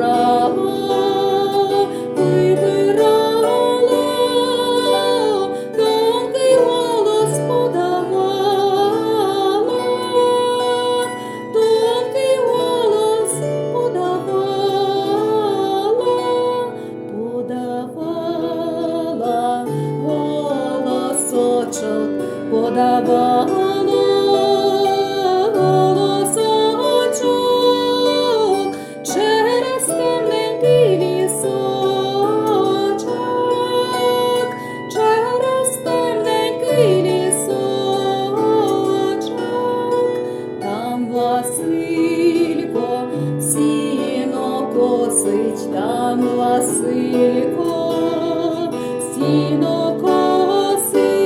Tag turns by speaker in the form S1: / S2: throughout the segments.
S1: трава вибирала, тонкий голос подавала, тонкий голос подавала, подавала голосочок подавала. Косить, там Василько сіно косить,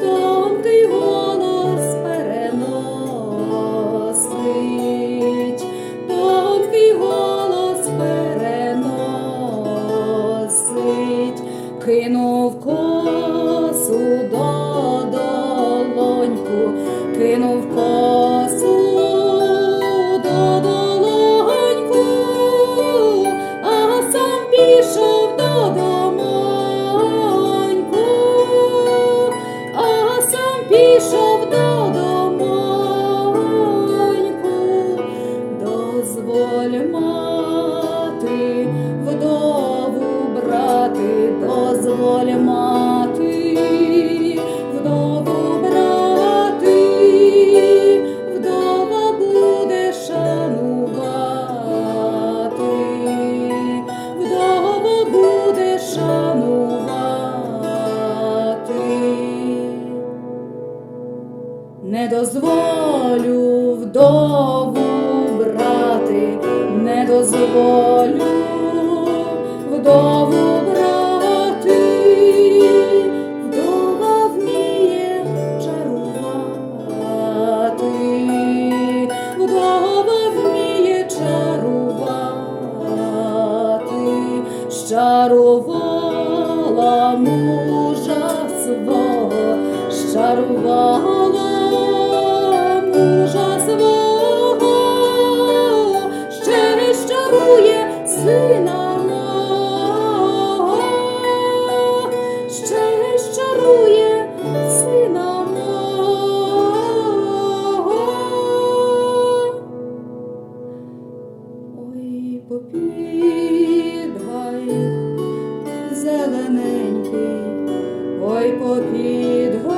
S1: тонкий голос переносить, тонкий голос переносить, кинув косу до долоньку, кинув косу дозволь мати вдову брати, дозволь мати дозволю вдову брати, не дозволю вдову брати, вдова вміє чарувати, вдова вміє чарувати, щарувала мужа свого, щарувала Ой попід